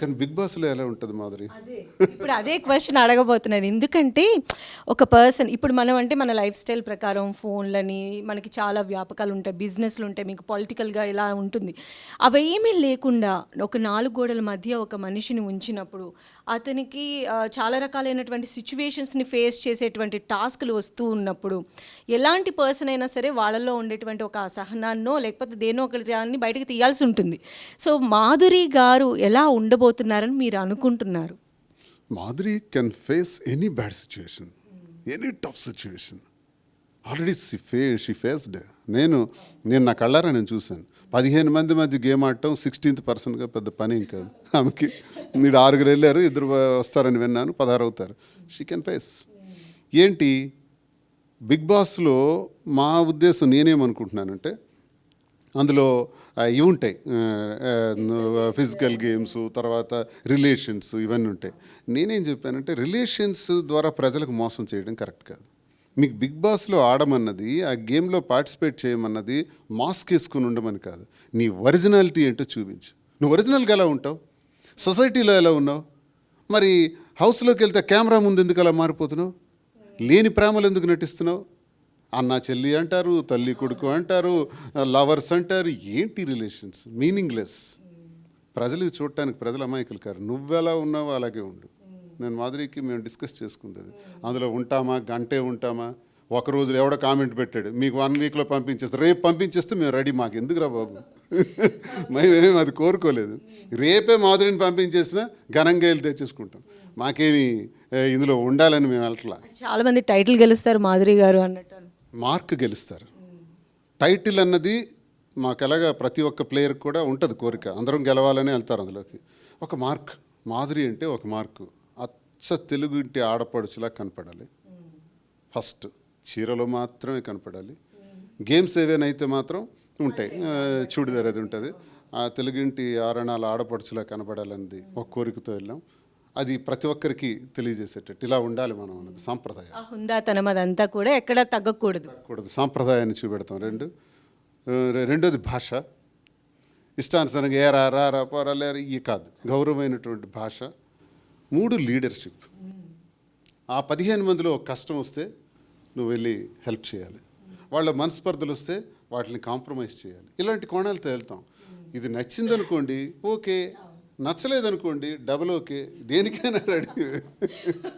కానీ బిగ్ బాస్లో ఎలా ఉంటుంది మాదిరి ఇప్పుడు అదే క్వశ్చన్ అడగబోతున్నాను. ఎందుకంటే ఒక పర్సన్ ఇప్పుడు మనం అంటే మన లైఫ్ స్టైల్ ప్రకారం ఫోన్లని మనకి చాలా వ్యాపకాలు ఉంటాయి బిజినెస్లు ఉంటాయి మీకు పొలిటికల్గా ఇలా ఉంటుంది. అవేమీ లేకుండా ఒక నాలుగు గోడల మధ్య ఒక మనిషిని ఉంచినప్పుడు అతనికి చాలా రకాలైనటువంటి సిచ్యువేషన్స్ని ఫేస్ చేసేటువంటి టాస్క్లు వస్తూ ఉన్నప్పుడు ఎలాంటి పర్సన్ అయినా సరే వాళ్ళలో ఉండేటువంటి ఒక అసహనాన్నో లేకపోతే దేనో ఒకటి దాన్ని బయటకు తీయాల్సి ఉంటుంది. సో మాధురి గారు ఎలా ఉండబో ఉండబోతున్నారని మీరు అనుకుంటున్నారు. Madhuri can face any bad situation any tough situation already ఫే షీ ఫేస్డ్ నేను నేను నా కళ్ళారా నేను చూశాను. పదిహేను మంది మధ్య గేమ్ ఆడటం సిక్స్టీన్త్ పర్సన్గా పెద్ద పని ఏం కాదు. ఆమెకి మీరు ఆరుగురు వెళ్ళారు ఇద్దరు వస్తారని విన్నాను పదహారు అవుతారు. షీ కెన్ ఫేస్ ఏంటి? బిగ్ బాస్లో మా ఉద్దేశం నేనేమనుకుంటున్నానంటే అందులో ఇవి ఉంటాయి. ఫిజికల్ గేమ్స్ తర్వాత రిలేషన్స్ ఇవన్నీ ఉంటాయి. నేనేం చెప్పానంటే రిలేషన్స్ ద్వారా ప్రజలకు మోసం చేయడం కరెక్ట్ కాదు. మీకు బిగ్ బాస్లో ఆడమన్నది ఆ గేమ్లో పార్టిసిపేట్ చేయమన్నది మాస్క్ వేసుకుని ఉండమని కాదు. నీ ఒరిజినాలిటీ ఏంటో చూపించు. నువ్వు ఒరిజినల్గా ఎలా ఉంటావు? సొసైటీలో ఎలా ఉన్నావు? మరి హౌస్లోకి వెళ్తే కెమెరా ముందు ఎందుకు అలా మారిపోతున్నావు? లేని ప్రేమలు ఎందుకు నటిస్తున్నావు? అన్న చెల్లి అంటారు తల్లి కొడుకు అంటారు లవర్స్ అంటారు ఏంటి రిలేషన్స్? మీనింగ్లెస్. ప్రజలు చూడటానికి ప్రజలు అమాయకులు కారు. నువ్వెలా ఉన్నావో అలాగే ఉండు. నేను మాధురికి మేము డిస్కస్ చేసుకుంటుంది అందులో ఉంటామా? గంటే ఉంటామా? ఒక రోజులో ఎవడో కామెంట్ పెట్టాడు. మీకు వన్ వీక్లో పంపించేస్తే. రేపు పంపించేస్తే మేము రెడీ. మాకు ఎందుకురా బాబు? మేమేం అది కోరుకోలేదు. రేపే మాధురిని పంపించేసినా ఘనంగా వెళ్ళి తెచ్చేసుకుంటాం. మాకేమి ఇందులో ఉండాలని మేము వెళ్ళట్లా. చాలా మంది టైటిల్ గెలుస్తారు మాధురి గారు అన్నట్టు. మార్క్ గెలుస్తారు. టైటిల్ అన్నది మాకు ఎలాగా ప్రతి ఒక్క ప్లేయర్ కూడా ఉంటుంది కోరిక. అందరం గెలవాలని వెళ్తారు అందులోకి. ఒక మార్క్ మాధురి అంటే ఒక మార్కు. అచ్చ తెలుగు ఇంటి ఆడపడుచులా కనపడాలి. ఫస్ట్ చీరలో మాత్రమే కనపడాలి. గేమ్స్ ఏవైనా అయితే మాత్రం ఉంటాయి. చూడిదార్ అది ఉంటుంది. ఆ తెలుగింటి ఆరణాల ఆడపడుచులా కనపడాలన్నది ఒక కోరికతో వెళ్ళాం. అది ప్రతి ఒక్కరికి తెలియజేసేటట్టు. ఇలా ఉండాలి మనం అన్నది సాంప్రదాయం హుందాతనం అదంతా కూడా ఎక్కడ తగ్గకూడదు. కూడదు సాంప్రదాయాన్ని చూపెడతాం. రెండు రె- రెండోది భాష. ఇష్టానుసారంగా ఏరా రా రా పోరా లేరా ఇవి కాదు. గౌరవమైనటువంటి భాష. మూడు లీడర్షిప్. ఆ పదిహేను మందిలో కష్టం వస్తే నువ్వు వెళ్ళి హెల్ప్ చేయాలి. వాళ్ళ మనస్పర్ధలు వస్తే వాటిని కాంప్రమైజ్ చేయాలి. ఇలాంటి కోణాలతో వెళ్తాం. ఇది నచ్చిందనుకోండి ఓకే. నచ్చలేదనుకోండి డబల్ ఓకే దేనికైనా రెడీ